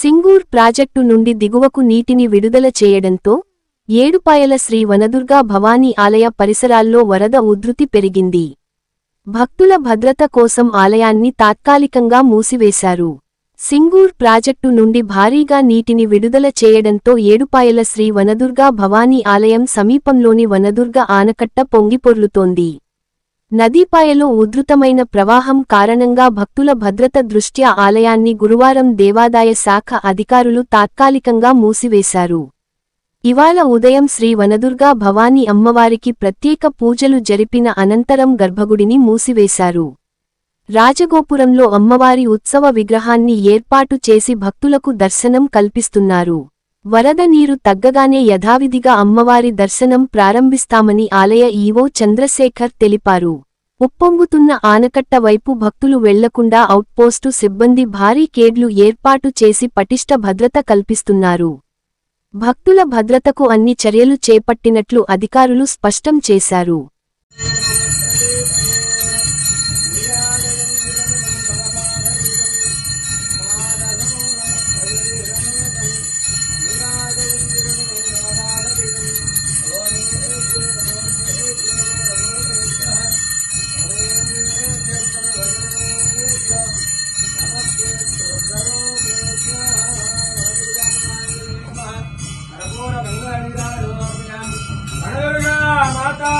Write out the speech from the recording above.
Singur project నుండి దిగువకు నీటిని విడుదల చేయడంతో ఏడుపాయల శ్రీ వనదుర్గా భవానీ ఆలయ పరిసరాల్లో వరద ఉధృతి పెరిగింది. భక్తుల భద్రత కోసం ఆలయాన్ని తాత్కాలికంగా మూసివేశారు. సింగూర్ ప్రాజెక్టు నుండి భారీగా నీటిని విడుదల చేయడంతో ఏడుపాయల శ్రీ వనదుర్గా భవానీ ఆలయం సమీపంలోని వనదుర్గ ఆనకట్ట పొంగిపొర్లుతోంది. నదీపాయలో ఉధృతమైన ప్రవాహం కారణంగా భక్తుల భద్రత దృష్ట్యా ఆలయాన్ని గురువారం దేవాదాయ శాఖ అధికారులు తాత్కాలికంగా మూసివేశారు. ఇవాళ ఉదయం శ్రీ వనదుర్గా భవానీ అమ్మవారికి ప్రత్యేక పూజలు జరిపిన అనంతరం గర్భగుడిని మూసివేశారు. రాజగోపురంలో అమ్మవారి ఉత్సవ విగ్రహాన్ని ఏర్పాటు చేసి భక్తులకు దర్శనం కల్పిస్తున్నారు. వరద నీరు తగ్గగానే యథావిధిగా అమ్మవారి దర్శనం ప్రారంభిస్తామని ఆలయ ఈవో చంద్రశేఖర్ తెలిపారు. ఉప్పొంగుతున్న ఆనకట్ట వైపు భక్తులు వెళ్ళకుండా అవుట్పోస్టు సిబ్బంది భారీ కేడ్లు ఏర్పాటు చేసి పటిష్ట భద్రత కల్పిస్తున్నారు. భక్తుల భద్రతకు అన్ని చర్యలు చేపట్టినట్లు అధికారులు స్పష్టం చేశారు. మాతా